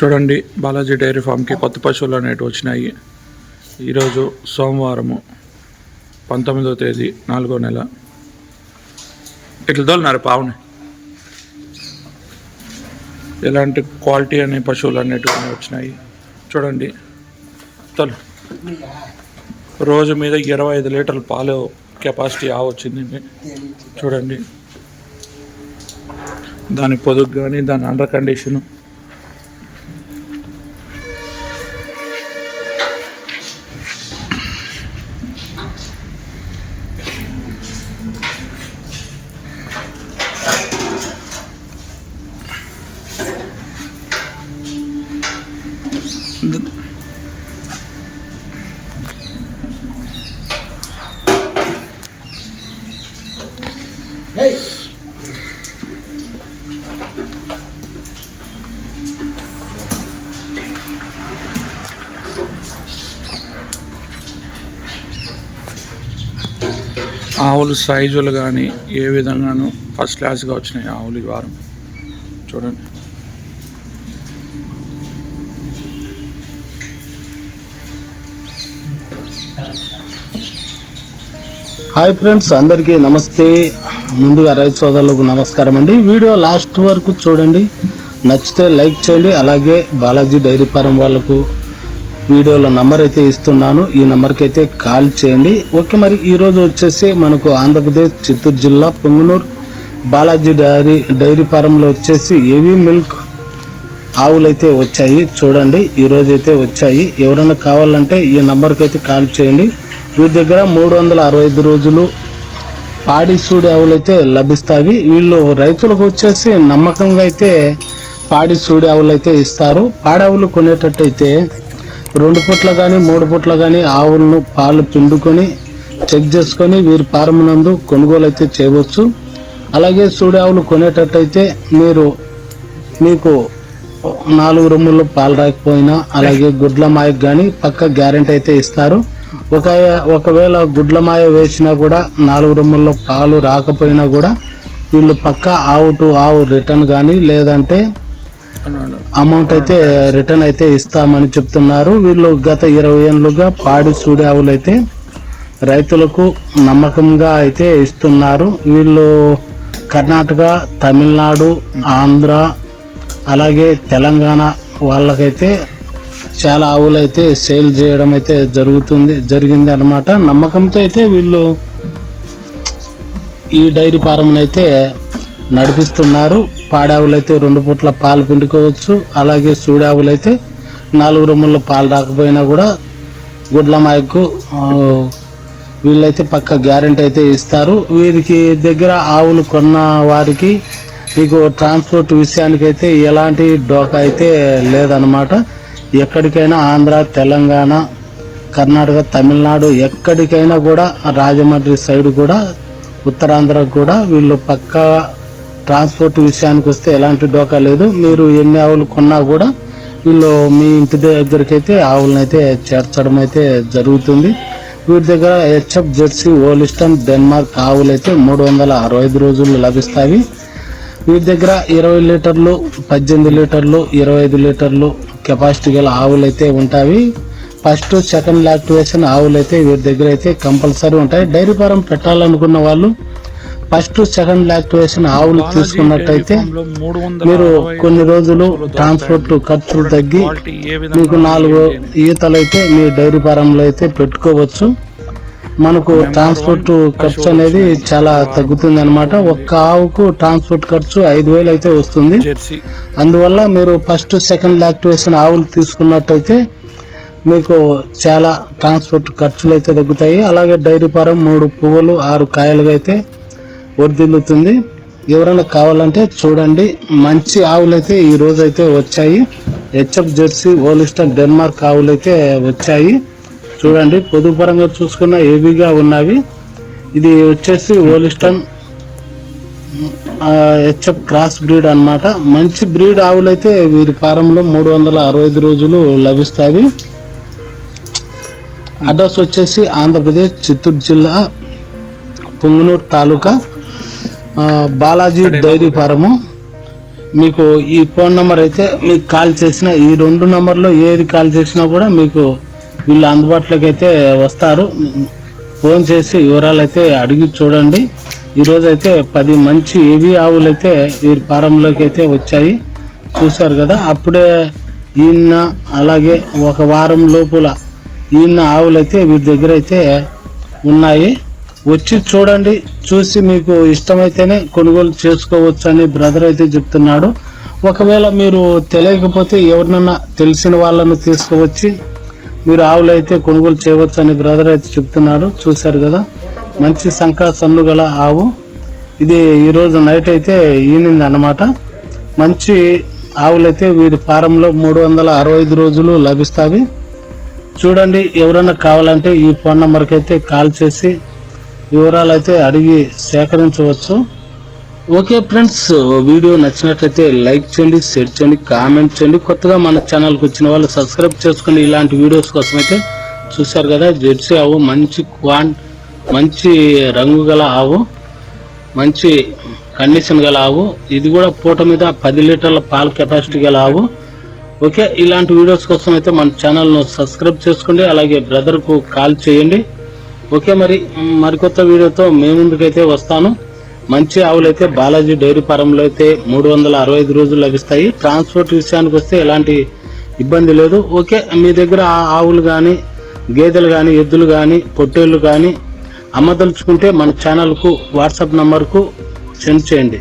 చూడండి బాలాజీ డైరీ ఫామ్కి కొత్త పశువులు అనేవి వచ్చినాయి. ఈరోజు సోమవారము పంతొమ్మిదో తేదీ నాలుగో నెల. ఇట్లా తోలినారు పావుని? ఎలాంటి క్వాలిటీ అనే పశువులు అనేటివి వచ్చినాయి. చూడండి తలు. రోజు మీద ఇరవై ఐదు లీటర్ల పాలు కెపాసిటీ ఆవచ్చింది చూడండి దాని పొదుగు కానీ దాని అండర్ కండిషను ఆవులు సైజులు కానీ ఏ విధంగానూ ఫస్ట్ క్లాస్గా వచ్చినాయి ఆవులు ఈ వారం. చూడండి. హాయ్ ఫ్రెండ్స్ అందరికీ నమస్తే. ముందుగా రైతు సోదరులకు నమస్కారం అండి. వీడియో లాస్ట్ వరకు చూడండి. నచ్చితే లైక్ చేయండి. అలాగే బాలాజీ డైరీ ఫారం వాళ్ళకు వీడియోలో నంబర్ అయితే ఇస్తున్నాను. ఈ నంబర్కి అయితే కాల్ చేయండి. ఓకే మరి ఈరోజు వచ్చేసి మనకు ఆంధ్రప్రదేశ్ చిత్తూరు జిల్లా పొంగునూరు బాలాజీ డైరీ డైరీ ఫారంలో వచ్చేసి ఏవీ మిల్క్ ఆవులు అయితే వచ్చాయి. చూడండి ఈ అయితే వచ్చాయి. ఎవరైనా కావాలంటే ఈ నంబర్కి అయితే కాల్ చేయండి. వీరి దగ్గర మూడు వందల అరవై ఐదు రోజులు పాడి సూడి ఆవులు అయితే లభిస్తాయి. వీళ్ళు రైతులకు వచ్చేసి నమ్మకంగా అయితే పాడి సూడి ఆవులు అయితే ఇస్తారు. పాడవులు కొనేటట్టయితే రెండు పూట్ల కానీ మూడు పూట్ల కానీ ఆవులను పాలు పిండుకొని చెక్ చేసుకొని వీరి ఫారం నందు కొనుగోలు అయితే చేయవచ్చు. అలాగే సూడి ఆవులు కొనేటట్టయితే మీరు మీకు నాలుగు రొమ్ముల్లో పాలు రాకపోయినా అలాగే గుడ్ల మాయకు కానీ పక్క గ్యారెంటీ అయితే ఇస్తారు. ఒక ఒకవేళ గుడ్ల మాయ వేసినా కూడా నాలుగు రొమ్ముల్లో పాలు రాకపోయినా కూడా వీళ్ళు పక్క ఆవు టు ఆవు రిటర్న్ కానీ లేదంటే అమౌంట్ అయితే రిటర్న్ అయితే ఇస్తామని చెప్తున్నారు. వీళ్ళు గత ఇరవై ఏళ్ళుగా పాడి సూడి ఆవులు అయితే రైతులకు నమ్మకంగా అయితే ఇస్తున్నారు. వీళ్ళు కర్ణాటక తమిళనాడు ఆంధ్ర అలాగే తెలంగాణ వాళ్ళకైతే చాలా ఆవులు అయితే సేల్ చేయడం అయితే జరుగుతుంది జరిగింది అనమాట నమ్మకంతో అయితే వీళ్ళు ఈ డైరీ ఫారం అయితే నడిపిస్తున్నారు. పాడావులు అయితే రెండు పూట్ల పాలు పిండుకోవచ్చు. అలాగే సూడావులు అయితే నాలుగు రొమ్ముల్లో పాలు రాకపోయినా కూడా గుడ్ల మాయకు వీళ్ళైతే పక్క గ్యారెంటీ అయితే ఇస్తారు. వీరికి దగ్గర ఆవులు కొన్న వారికి మీకు ట్రాన్స్పోర్ట్ విషయానికైతే ఎలాంటి డోకా అయితే లేదనమాట ఎక్కడికైనా ఆంధ్ర తెలంగాణ కర్ణాటక తమిళనాడు ఎక్కడికైనా కూడా రాజమండ్రి సైడ్ కూడా ఉత్తరాంధ్ర కూడా వీళ్ళు పక్కా ట్రాన్స్పోర్ట్ విషయానికి వస్తే ఎలాంటి డోకా లేదు. మీరు ఎన్ని ఆవులు కొన్నా కూడా వీళ్ళు మీ ఇంటి దగ్గరికి అయితే ఆవులను అయితే చేర్చడం అయితే జరుగుతుంది. వీటి దగ్గర హెచ్ఎఫ్ జెర్సీ ఓలిస్టన్ డెన్మార్క్ ఆవులు అయితే మూడు వందల అరవై ఐదు రోజులు లభిస్తాయి. వీటి దగ్గర ఇరవై లీటర్లు పద్దెనిమిది లీటర్లు ఇరవై ఐదు లీటర్లు కెపాసిటీ గల ఆవులు అయితే ఉంటాయి. ఫస్ట్ సెకండ్ లాక్టివేషన్ ఆవులు అయితే వీరి దగ్గర అయితే కంపల్సరీ ఉంటాయి. డైరీ ఫారం పెట్టాలనుకున్న వాళ్ళు ఫస్ట్ సెకండ్ లాక్టివేషన్ ఆవులు తీసుకున్నట్టయితే మీరు కొన్ని రోజులు ట్రాన్స్పోర్ట్. ఖర్చులు తగ్గి మీకు నాలుగు ఉన్నాయి అనేది. ఈతలు అయితే మీ డైరీ ఫారంలో అయితే పెట్టుకోవచ్చు. మనకు ట్రాన్స్పోర్ట్ ఖర్చు అనేది చాలా తగ్గుతుంది అనమాట ఒక్క ఆవుకు ట్రాన్స్పోర్ట్ ఖర్చు ఐదు వేలు అయితే వస్తుంది. అందువల్ల మీరు ఫస్ట్ సెకండ్ యాక్టివేషన్ ఆవులు తీసుకున్నట్టయితే మీకు చాలా ట్రాన్స్పోర్ట్ ఖర్చులు అయితే తగ్గుతాయి. అలాగే డైరీ ఫారం మూడు పువ్వులు ఆరు కాయలుగా అయితే వర్దిల్లుతుంది ఎవరైనా కావాలంటే చూడండి. మంచి ఆవులు అయితే ఈ రోజు అయితే వచ్చాయి. హెచ్ఎఫ్ జెర్సీ ఓలిస్టన్ డెన్మార్క్ ఆవులు అయితే వచ్చాయి. చూడండి. పొదుపు పరంగా చూసుకున్న ఏవిగా ఉన్నవి. ఇది వచ్చేసి ఓలిస్టన్ హెచ్ఎఫ్ క్రాస్ బ్రీడ్ అన్నమాట. మంచి బ్రీడ్ ఆవులు అయితే వీరి ఫారంలో మూడు వందల అరవై ఐదు రోజులు లభిస్తాయి. అడ్రస్ వచ్చేసి ఆంధ్రప్రదేశ్ చిత్తూరు జిల్లా పుంగనూరు తాలూకా. Balaji dairy farm. మీకు ఈ ఫోన్ నంబర్ అయితే మీకు కాల్ చేసిన ఈ రెండు నంబర్లో ఏది కాల్ చేసినా కూడా మీకు వీళ్ళు అందుబాటులోకి అయితే వస్తారు. ఫోన్ చేసి వివరాలు అయితే అడిగి చూడండి. ఈరోజు అయితే పది మంచి ఏవి ఆవులు అయితే వీరి ఫారంలోకి అయితే వచ్చాయి. చూశారు కదా అప్పుడే ఈయన అలాగే ఒక వారం లోపల ఈయన ఆవులు అయితే వీరి దగ్గర అయితే ఉన్నాయి. వచ్చి చూడండి చూసి మీకు ఇష్టమైతేనే కొనుగోలు చేసుకోవచ్చు అని బ్రదర్ అయితే చెప్తున్నాడు. ఒకవేళ మీరు తెలియకపోతే ఎవరినన్నా తెలిసిన వాళ్ళను తీసుకువచ్చి మీరు ఆవులు అయితే కొనుగోలు చేయవచ్చు అని బ్రదర్ అయితే చెప్తున్నాడు. చూశారు కదా మంచి సంఖ సన్ను గల ఆవు. ఇది ఈరోజు నైట్ అయితే ఈనింది అనమాట మంచి ఆవులైతే వీరి ఫారంలో మూడు వందల అరవై ఐదు రోజులు లభిస్తాయి. చూడండి ఎవరైనా కావాలంటే ఈ ఫోన్ నెంబర్కి అయితే కాల్ చేసి వివరాలు అయితే అడిగి సేకరించవచ్చు. ఓకే ఫ్రెండ్స్ వీడియో నచ్చినట్లయితే లైక్ చేయండి షేర్ చేయండి కామెంట్ చేయండి. కొత్తగా మన ఛానల్కి వచ్చిన వాళ్ళు సబ్స్క్రైబ్ చేసుకోండి. ఇలాంటి వీడియోస్ కోసం అయితే చూశారు కదా జెర్సీ ఆవు మంచి క్వాన్ మంచి రంగు గల ఆవు మంచి కండిషన్ గల ఆవు. ఇది కూడా పూట మీద పది లీటర్ల పాల కెపాసిటీ గల ఆవు. ఓకే ఇలాంటి వీడియోస్ కోసం అయితే మన ఛానల్ను సబ్స్క్రైబ్ చేసుకోండి. అలాగే బ్రదర్కు కాల్ చేయండి. ఓకే మరి మరికొత్త వీడియోతో మేము ముందుకైతే వస్తాను. మంచి ఆవులైతే బాలాజీ డైరీ ఫారంలో అయితే మూడు వందల అరవై ఐదు రోజులు లభిస్తాయి. ట్రాన్స్పోర్ట్ విషయానికి వస్తే ఎలాంటి ఇబ్బంది లేదు. ఓకే మీ దగ్గర ఆ ఆవులు కానీ గేదెలు కానీ ఎద్దులు కానీ పొట్టేళ్ళు కానీ అమ్మదలుచుకుంటే మన ఛానల్కు వాట్సాప్ నంబర్కు సెండ్ చేయండి.